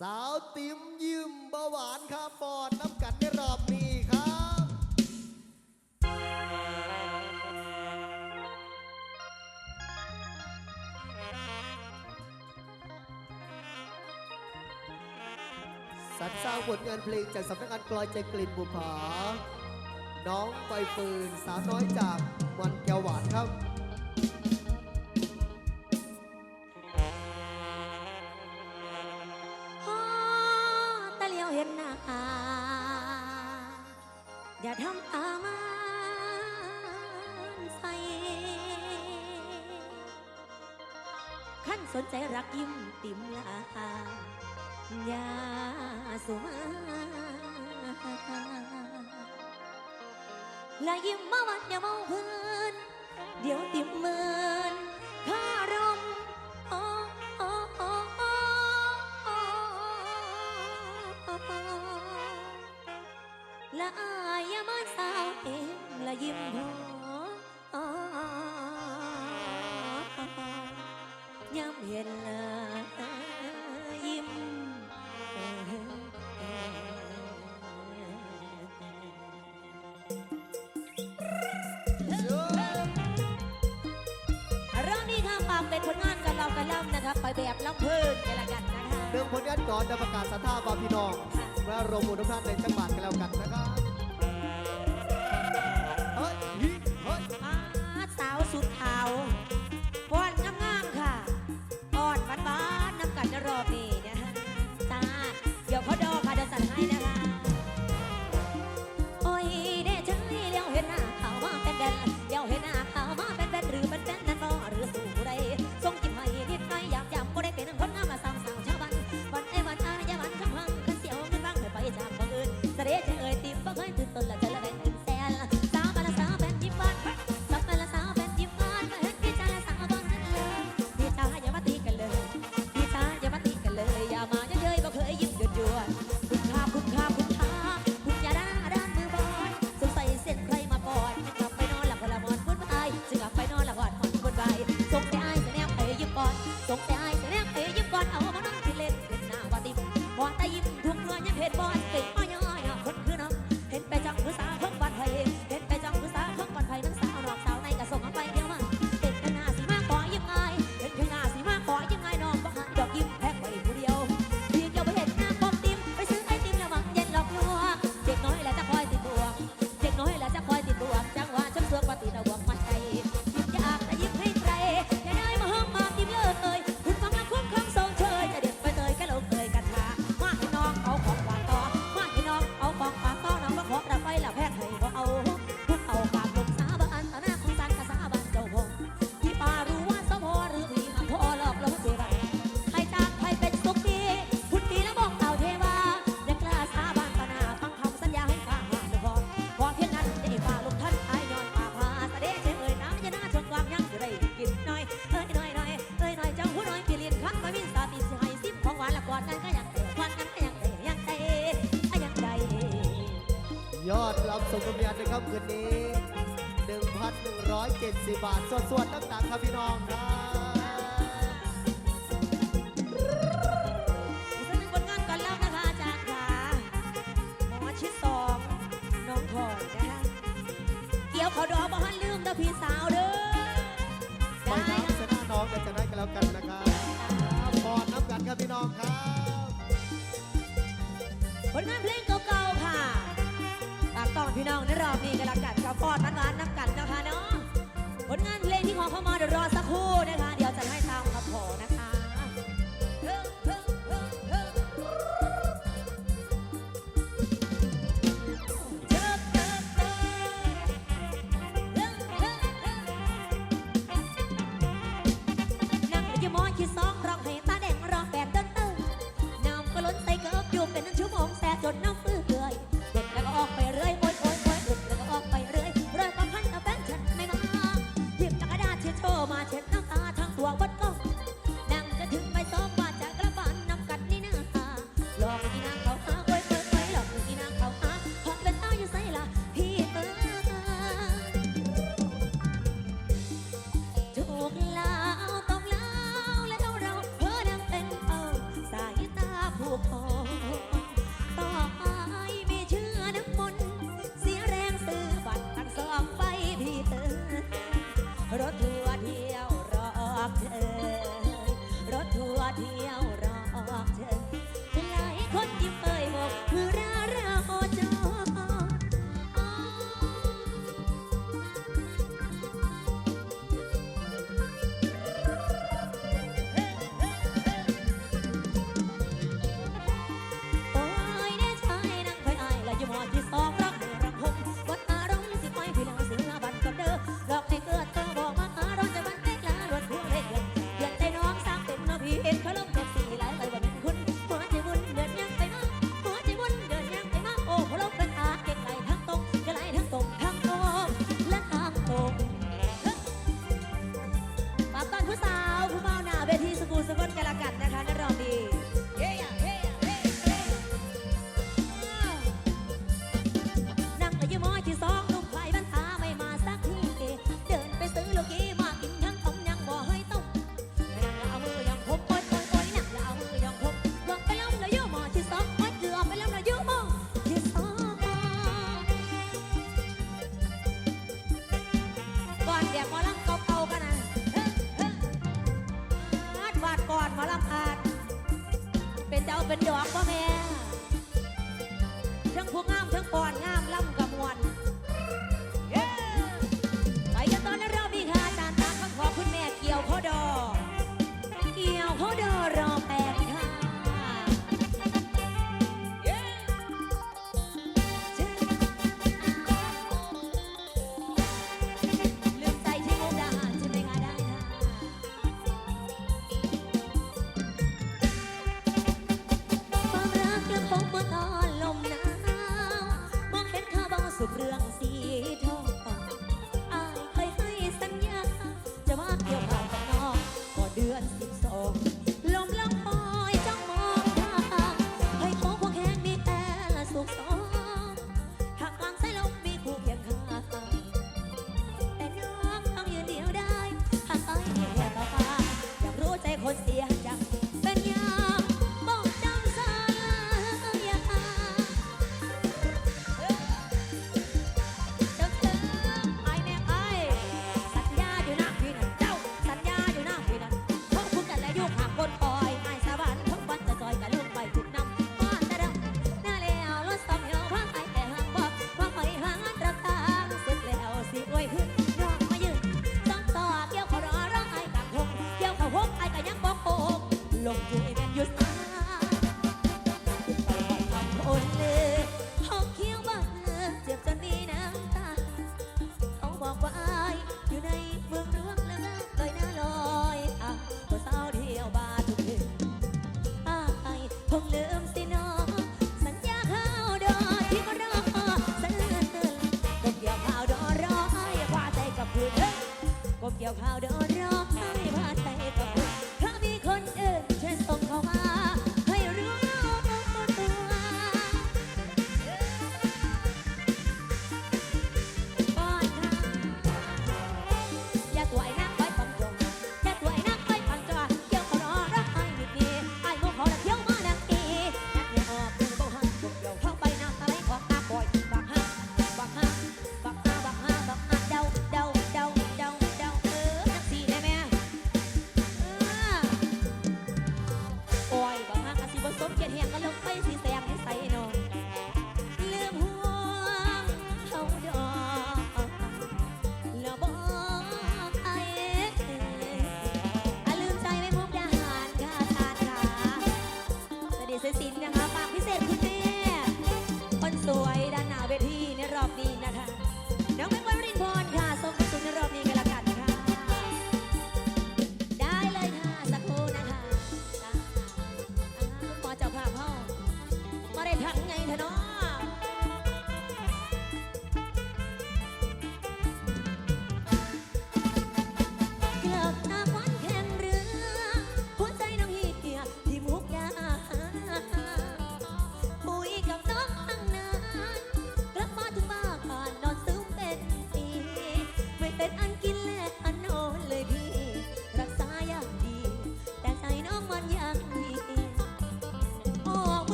สาวติ๋มยืมเบาหวานข้ามปอดน้ำกัดในรอบนี้ครับ สัตว์สร้างผลงานเพลงจากสำนักงานกลอยใจกลิ่นบุผาน้องไฟฟืนสาวน้อยจากมันแก้วหวานครับ สนใจรักยิ้มติมลาหายาสุมาและยิ้มมาวันเดียวมองพื้น เดี๋ยวติมเมินข้าร มนะครับไปแบบล่องพื้นกันละกันนะคะ เรื่องผลงานก่อนจะประกาศสัทธาบาพี่น้องและรวมหมู่ทุกท่านในจังหวัดกันแล้วกันนะครับ บาทสดวดตั้งแต่ครับพี่น้องครับผงานก่นเล่านะคะจารค่ะหมอชิดสองนองถอดนะคะเดี๋ยวขอดอบ่ฮันลืมเด้พี่สาวเด้อไปนับชนะน้องกันชนะกันแล้วกันนะครับบอดน้ำกันครับพี่น้องครับ ผลงานเพลงเก่าๆค่ะตากตอนพี่น้องในรอบนี้กันละกันค่ะฟอดมันหวานน้ำกันนะคะเนาะ ผลงานเพลงที่ขอเข้ามารอสักครู่นะคะ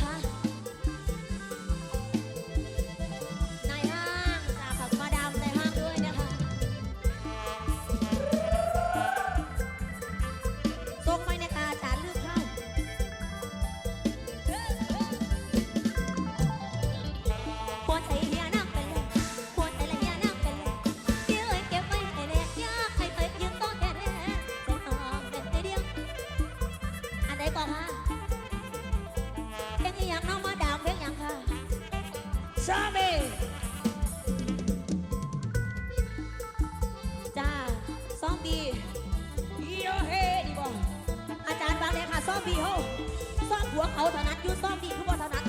huh? พี่เฮาซ่อมหัวเขาถนัดยู่ซ่อมดีคือบ่ถนัด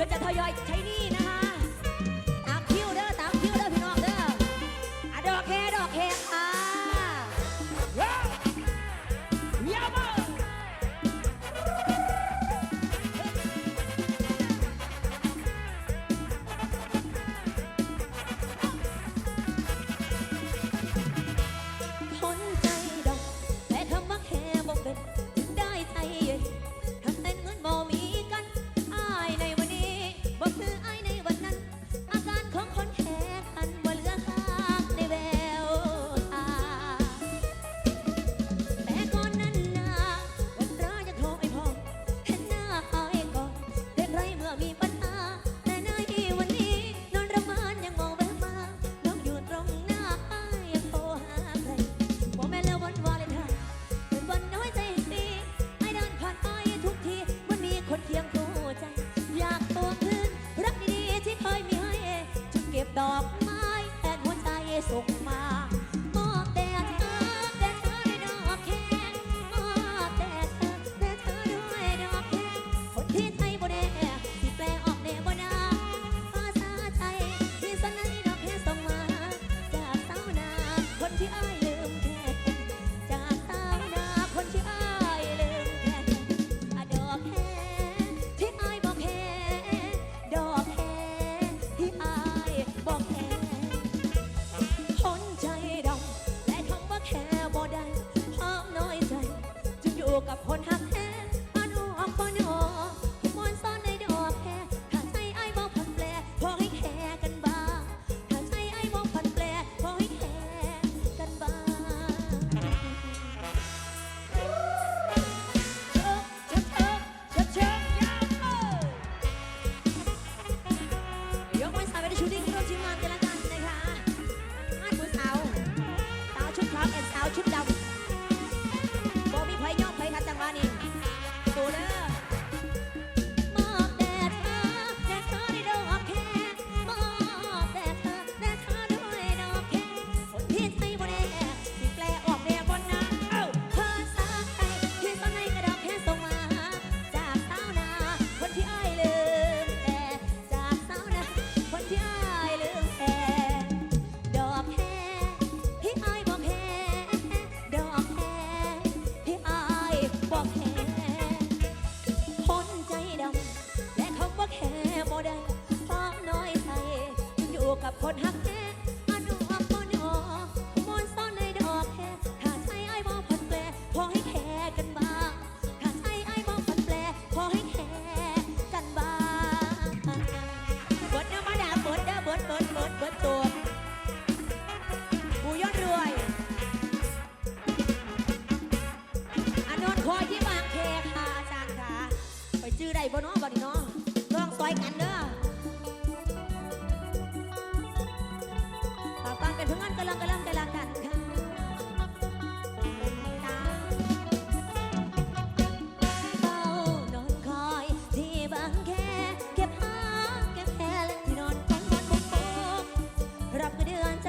ดี๋ยวจะทยอยใช้นี่นะคะ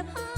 Hai